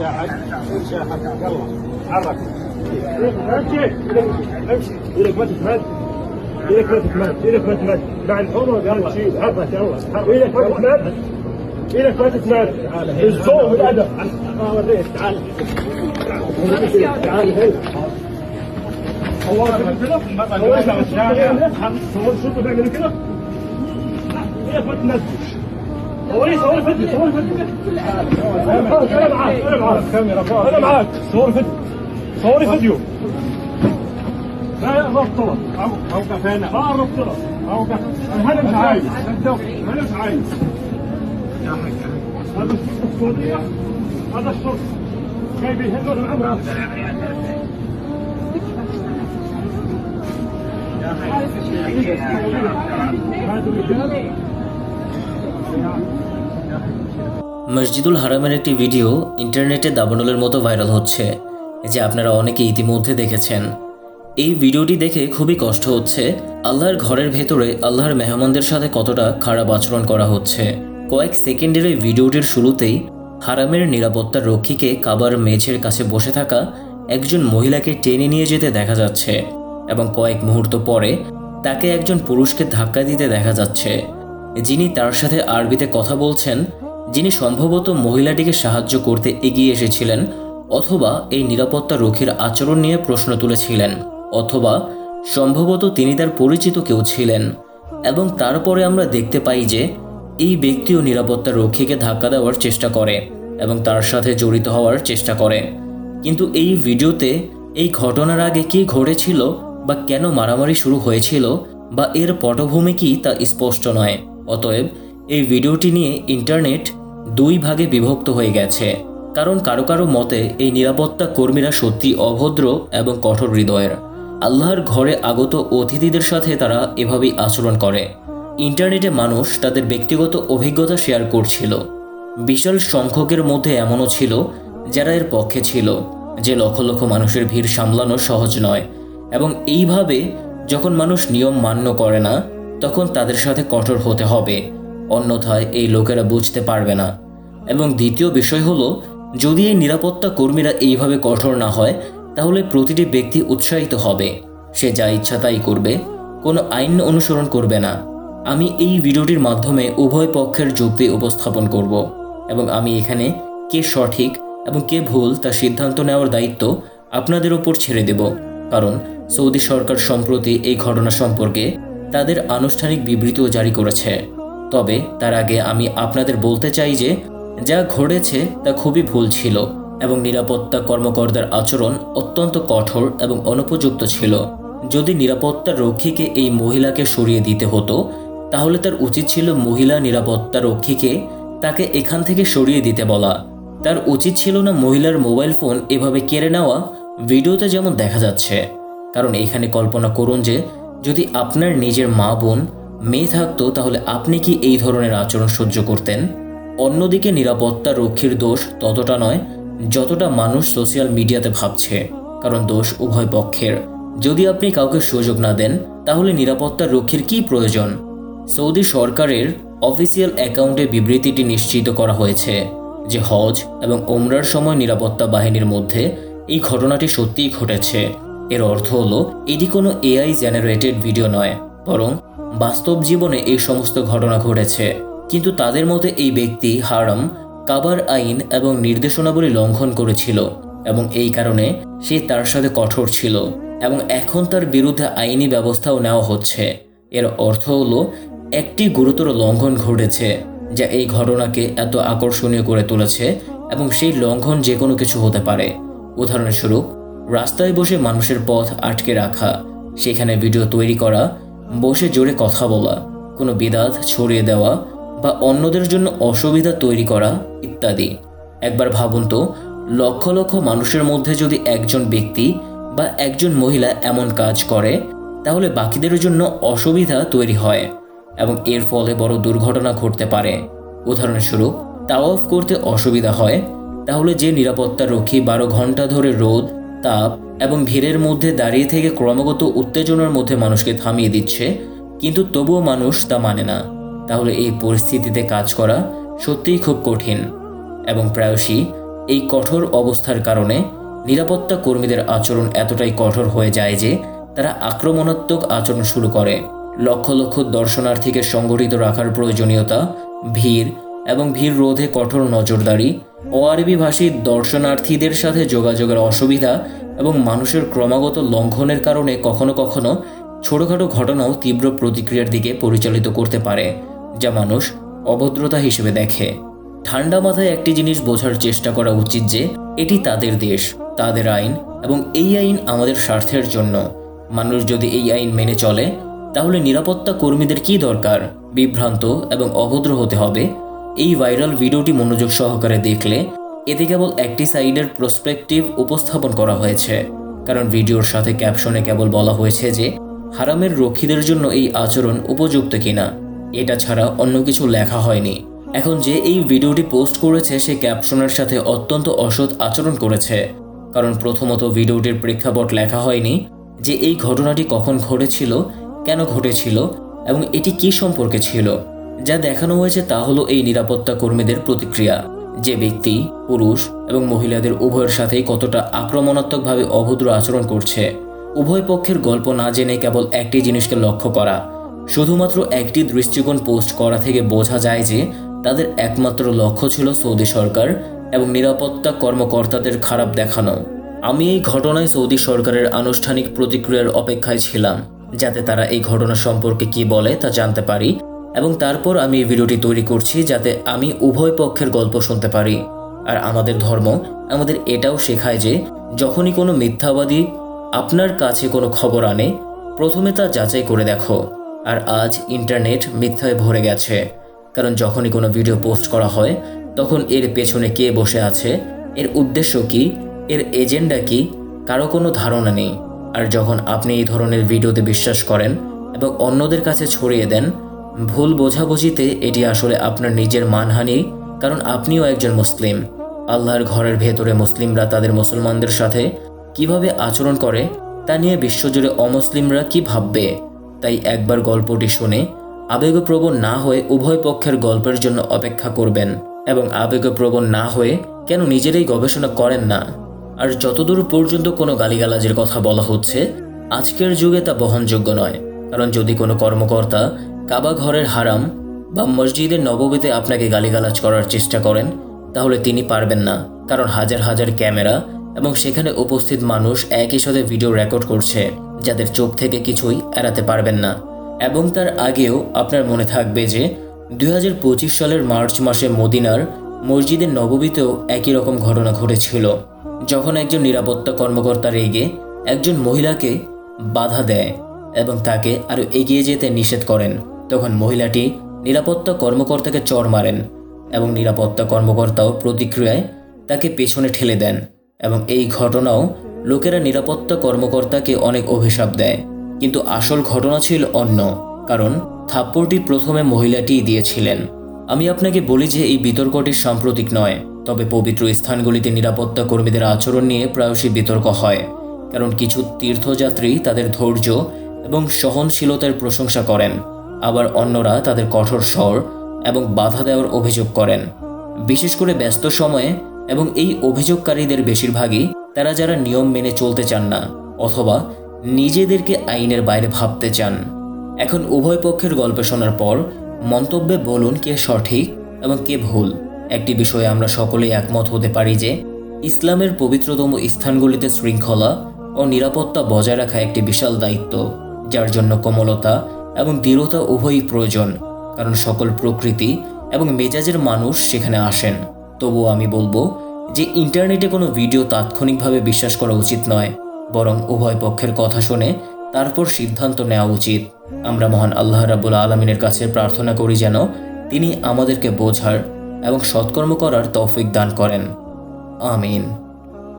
امشي يا حاج امشي يا حاج يلا حرك امشي امشي إيدك ما تتمد إيدك ما تتمد إيدك ما تتمد مع الحمر يلا شيل حرك يلا إيدك ما تتمد إيدك ما تتمد بالذوق والادب اوريك تعال تعال هنا صورت كده صورت شوفوا بيعملوا كده إيدك ما تتمدش صوري صوري فيديو صوري فيديو أنا معاك أنا معاك كاميرا أنا معاك صوري فيديو. صوري فيديو لا ما أنا مش عايز أنا مش عايز هذا السعوديه هذا الشرطه جايبين هدول العمره هذا الرجال মসজিদুল হারামের একটি ভিডিও ইন্টারনেটে দাবানলের মতো ভাইরাল হচ্ছে, যে আপনারা অনেকে ইতিমধ্যে দেখেছেন। এই ভিডিওটি দেখে খুবই কষ্ট হচ্ছে, আল্লাহর ঘরের ভেতরে আল্লাহর মেহমানদের সাথে কতটা খারাপ আচরণ করা হচ্ছে। কয়েক সেকেন্ডের এই ভিডিওটির শুরুতেই হারামের নিরাপত্তার রক্ষীকে কাবার মেঝের কাছে বসে থাকা একজন মহিলাকে টেনে নিয়ে যেতে দেখা যাচ্ছে এবং কয়েক মুহূর্ত পরে তাকে একজন পুরুষকে ধাক্কা দিতে দেখা যাচ্ছে। যিনি তার সাথে আরবিতে কথা বলছেন, যিনি সম্ভবত মহিলাটিকে সাহায্য করতে এগিয়ে এসেছিলেন অথবা এই নিরাপত্তা রক্ষীর আচরণ নিয়ে প্রশ্ন তুলেছিলেন, অথবা সম্ভবত তিনি তার পরিচিত কেউ ছিলেন। এবং তারপরে আমরা দেখতে পাই যে এই ব্যক্তিও নিরাপত্তা রক্ষীকে ধাক্কা দেওয়ার চেষ্টা করে এবং তার সাথে জড়িত হওয়ার চেষ্টা করে। কিন্তু এই ভিডিওতে এই ঘটনার আগে কি ঘটেছিল বা কেন মারামারি শুরু হয়েছিল বা এর পটভূমি কি তা স্পষ্ট নয়। অতএব এই ভিডিওটি নিয়ে ইন্টারনেট দুই ভাগে বিভক্ত হয়ে গেছে। কারণ কারও কারও মতে এই নিরাপত্তা কর্মীরা সত্যি অভদ্র এবং কঠোর হৃদয়ের। আল্লাহর ঘরে আগত অতিথিদের সাথে তারা এভাবেই আচরণ করে। ইন্টারনেটে মানুষ তাদের ব্যক্তিগত অভিজ্ঞতা শেয়ার করছিল। বিশাল সংখ্যকের মধ্যে এমনও ছিল যারা এর পক্ষে ছিল, যে লক্ষ লক্ষ মানুষের ভিড় সামলানো সহজ নয়। এবং এইভাবে যখন মানুষ নিয়ম মান্য করে না তখন তাদের সাথে কঠোর হতে হবে। অন্যথায় এই লোকেরা বুঝতে পারবে না। এবং দ্বিতীয় বিষয় হলো, যদি এই নিরাপত্তা কর্মীরা এইভাবে কঠোর না হয়, তাহলে প্রতিটি ব্যক্তি উৎসাহিত হবে। সে যা ইচ্ছা তাই করবে, কোনো আইন অনুসরণ করবে না। আমি এই ভিডিওটির মাধ্যমে উভয় পক্ষের যুক্তি উপস্থাপন করব এবং আমি এখানে কে সঠিক এবং কে ভুল তা সিদ্ধান্ত নেওয়ার দায়িত্ব আপনাদের ওপর ছেড়ে দেব। কারণ সৌদি সরকার সম্প্রতি এই ঘটনা সম্পর্কে তাদের আনুষ্ঠানিক বিবৃতিও জারি করেছে। তবে তার আগে আমি আপনাদের বলতে চাই যে, যা ঘটেছে তা খুবই ভুল ছিল এবং নিরাপত্তা কর্মকর্তার আচরণ অত্যন্ত কঠোর এবং অনুপযুক্ত ছিল। যদি নিরাপত্তা রক্ষীকে এই মহিলাকে সরিয়ে দিতে হতো, তাহলে তার উচিত ছিল মহিলা নিরাপত্তা রক্ষীকে তাকে এখান থেকে সরিয়ে দিতে বলা। তার উচিত ছিল না মহিলার মোবাইল ফোন এভাবে কেড়ে নেওয়া। ভিডিওতে যেমন দেখা যাচ্ছে, কারণ এখানে কল্পনা করুন যে যদি আপনার নিজের মা বোন, মেয়ে থাকতো, তাহলে আপনি কি এই ধরনের আচরণ সহ্য করতেন? অন্যদিকে নিরাপত্তা রক্ষীর দোষ ততটা নয়, যতটা মানুষ সোশ্যাল মিডিয়াতে ভাবছে, কারণ দোষ উভয় পক্ষের। যদি আপনি কাউকে সুযোগ না দেন, তাহলে নিরাপত্তা রক্ষীর কি প্রয়োজন? সৌদি সরকারের অফিসিয়াল অ্যাকাউন্টে বিবৃতিটি নিশ্চিত করা হয়েছে যে হজ এবং ওমরার সময় নিরাপত্তা বাহিনীর মধ্যে এই ঘটনাটি সত্যিই ঘটেছে। এর অর্থ হলো, এটি কোনো এআই জেনারেটেড ভিডিও নয়, বরং বাস্তব জীবনে এই সমস্ত ঘটনা ঘটেছে। কিন্তু তাদের মতে এই ব্যক্তি হারাম, কাবার আইন এবং নির্দেশনাবলী লঙ্ঘন করেছিল, এবং এই কারণে সে তার সাথে কঠোর ছিল, এবং এখন তার বিরুদ্ধে আইনি ব্যবস্থাও নেওয়া হচ্ছে। এর অর্থ হলো, একটি গুরুতর লঙ্ঘন ঘটেছে, যা এই ঘটনাকে এত আকর্ষণীয় করে তুলেছে, এবং সেই লঙ্ঘন যে কোনো কিছু হতে পারে। উদাহরণস্বরূপ রাস্তায় বসে মানুষের পথ আটকে রাখা, সেখানে ভিডিও তৈরি করা, বসে জোরে কথা বলা, কোনো বিদাত ছড়িয়ে দেওয়া বা অন্যদের জন্য অসুবিধা তৈরি করা ইত্যাদি। একবার ভাবুন তো, লক্ষ লক্ষ মানুষের মধ্যে যদি একজন ব্যক্তি বা একজন মহিলা এমন কাজ করে, তাহলে বাকিদের জন্য অসুবিধা তৈরি হয় এবং এর ফলে বড় দুর্ঘটনা ঘটতে পারে। উদাহরণস্বরূপ তাওয়াফ করতে অসুবিধা হয়, তাহলে যে নিরাপত্তা রক্ষী বারো ঘণ্টা ধরে রোদ তাপ এবং ভিড়ের মধ্যে দাঁড়িয়ে থেকে ক্রমাগত উত্তেজনার মধ্যে মানুষকে থামিয়ে দিচ্ছে, কিন্তু তবুও মানুষ তা মানে না। তাহলে এই পরিস্থিতিতে কাজ করা সত্যিই খুব কঠিন এবং প্রায়শই এই কঠোর অবস্থার কারণে নিরাপত্তা কর্মীদের আচরণ এতটাই কঠোর হয়ে যায় যে তারা আক্রমণাত্মক আচরণ শুরু করে। লক্ষ লক্ষ দর্শনার্থীকে সংগঠিত রাখার প্রয়োজনীয়তা, ভিড় এবং ভিড় রোধে কঠোর নজরদারি অআরবি ভাষী দর্শনার্থীদের সাথে যোগাযোগের অসুবিধা এবং মানুষের ক্রমাগত লঙ্ঘনের কারণে কখনো কখনো ছোটখাটো ঘটনাও তীব্র প্রতিক্রিয়ার দিকে পরিচালিত করতে পারে, যা মানুষ অভদ্রতা হিসেবে দেখে। ঠান্ডা মাথায় একটি জিনিস বোঝার চেষ্টা করা উচিত যে, এটি তাদের দেশ, তাদের আইন এবং এই আইন আমাদের স্বার্থের জন্য। মানুষ যদি এই আইন মেনে চলে, তাহলে নিরাপত্তা কর্মীদের কি দরকার? বিভ্রান্ত এবং অভদ্র হতে হবে। এই ভাইরাল ভিডিওটি মনোযোগ সহকারে দেখলে এতে কেবল একটি সাইডের প্রসপেক্টিভ উপস্থাপন করা হয়েছে। কারণ ভিডিওর সাথে ক্যাপশনে কেবল বলা হয়েছে যে, হারামের রক্ষীদের জন্য এই আচরণ উপযুক্ত কিনা। এটা ছাড়া অন্য কিছু লেখা হয়নি। এখন যে এই ভিডিওটি পোস্ট করেছে, সে ক্যাপশনের সাথে অত্যন্ত অসৎ আচরণ করেছে। কারণ প্রথমত ভিডিওটির প্রেক্ষাপট লেখা হয়নি যে, এই ঘটনাটি কখন ঘটেছিল, কেন ঘটেছিল, এবং এটি কি সম্পর্কে ছিল। যা দেখানো হয়েছে তা হলো এই নিরাপত্তা কর্মীদের প্রতিক্রিয়া। যে ব্যক্তি, পুরুষ এবং মহিলাদের উভয়ের সাথেই কতটা আক্রমণাত্মকভাবে অভদ্র আচরণ করছে। উভয় পক্ষের গল্প না জেনে কেবল একটি জিনিসকে লক্ষ্য করা। শুধুমাত্র একটি দৃষ্টিকোণ পোস্ট করা থেকে বোঝা যায় যে তাদের একমাত্র লক্ষ্য ছিল সৌদি সরকার এবং নিরাপত্তা কর্মকর্তাদের খারাপ দেখানো। আমি এই ঘটনায় সৌদি সরকারের আনুষ্ঠানিক প্রতিক্রিয়ার অপেক্ষায় ছিলাম, যাতে তারা এই ঘটনা সম্পর্কে কি বলে তা জানতে পারি এবং তারপর আমি এই ভিডিওটি তৈরি করছি যাতে আমি উভয় পক্ষের গল্প শুনতে পারি। আর আমাদের ধর্ম আমাদের এটাও শেখায় যে, যখনই কোনো মিথ্যাবাদী আপনার কাছে কোনো খবর আনে, প্রথমে তা যাচাই করে দেখো। আর আজ ইন্টারনেট মিথ্যায় ভরে গেছে। কারণ যখনই কোনো ভিডিও পোস্ট করা হয়, তখন এর পেছনে কে বসে আছে, এর উদ্দেশ্য কি, এর এজেন্ডা কি, কারও কোনো ধারণা নেই। আর যখন আপনি এই ধরনের ভিডিওতে বিশ্বাস করেন এবং অন্যদের কাছে ছড়িয়ে দেন ভুল বোঝাবুঝিতে এটি আসলে আপনার নিজের মানহানি, কারণ আপনিও একজন মুসলিম। আল্লাহর ঘরের ভেতরে মুসলিমরা তাদের মুসলমানদের সাথে কীভাবে আচরণ করে, তা নিয়ে বিশ্বজুড়ে অমুসলিমরা কি ভাববে? তাই একবার গল্পটি শুনে আবেগপ্রবণ না হয়ে উভয় পক্ষের গল্পের জন্য অপেক্ষা করবেন এবং আবেগপ্রবণ না হয়ে কেন নিজেরাই গবেষণা করেন না। আর যতদূর পর্যন্ত কোনো গালিগালাজের কথা বলা হচ্ছে, আজকের যুগে তা বহনযোগ্য নয়, কারণ যদি কোনো কর্মকর্তা কাবা ঘরের হারাম বা মসজিদের নববীতে আপনাকে গালিগালাজ করার চেষ্টা করেন, তাহলে তিনি পারবেন না, কারণ হাজার হাজার ক্যামেরা এবং সেখানে উপস্থিত মানুষ একই সাথে ভিডিও রেকর্ড করছে, যাদের চোখ থেকে কিছুই এড়াতে পারবেন না। এবং তার আগেও আপনার মনে থাকবে যে দু হাজার পঁচিশ সালের মার্চ মাসে মদিনার মসজিদের নববীতেও একই রকম ঘটনা ঘটেছিল, যখন একজন নিরাপত্তা কর্মকর্তা রেগে একজন মহিলাকে বাধা দেয় এবং তাকে আরও এগিয়ে যেতে নিষেধ করেন। তখন মহিলাটি নিরাপত্তা কর্মকর্তাকে চর মারেন এবং নিরাপত্তা কর্মকর্তাও প্রতিক্রিয়ায় তাকে পেছনে ঠেলে দেন এবং এই ঘটনাও লোকেরা নিরাপত্তা কর্মকর্তাকে অনেক অভিশাপ দেয়। কিন্তু আসল ঘটনা ছিল অন্য, কারণ থাপ্পড়টি প্রথমে মহিলাটিই দিয়েছিলেন। আমি আপনাকে বলি যে এই বিতর্কটি সাম্প্রতিক নয়, তবে পবিত্র স্থানগুলিতে নিরাপত্তা কর্মীদের আচরণ নিয়ে প্রায়শই বিতর্ক হয়, কারণ কিছু তীর্থযাত্রী তাদের ধৈর্য এবং সহনশীলতার প্রশংসা করেন। আবার অন্যরা তাদের কঠোর স্বর এবং বাধা দেওয়ার অভিযোগ করেন। বিশেষ করে ব্যস্ত সময়ে এবং এই অভিযোগকারীদের বেশিরভাগই তারা যারা নিয়ম মেনে চলতে চান না অথবা নিজেদেরকে আইনের বাইরে ভাবতে চান। এখন উভয় পক্ষের গল্প শোনার পর মন্তব্যে বলুন কে সঠিক এবং কে ভুল। একটি বিষয়ে আমরা সকলেই একমত হতে পারি যে ইসলামের পবিত্রতম স্থানগুলিতে শৃঙ্খলা ও নিরাপত্তা বজায় রাখা একটি বিশাল দায়িত্ব, যার জন্য কোমলতা এবং দৃঢ়তা উভয়ই প্রয়োজন, কারণ সকল প্রকৃতি এবং মেজাজের মানুষ সেখানে আসেন। তবুও আমি বলব যে ইন্টারনেটে কোনো ভিডিও তাৎক্ষণিকভাবে বিশ্বাস করা উচিত নয়, বরং উভয় পক্ষের কথা শুনে তারপর সিদ্ধান্ত নেওয়া উচিত। আমরা মহান আল্লাহ রাবুল আলমিনের কাছে প্রার্থনা করি যেন তিনি আমাদেরকে বোঝার এবং সৎকর্ম করার তৌফিক দান করেন। আমিন।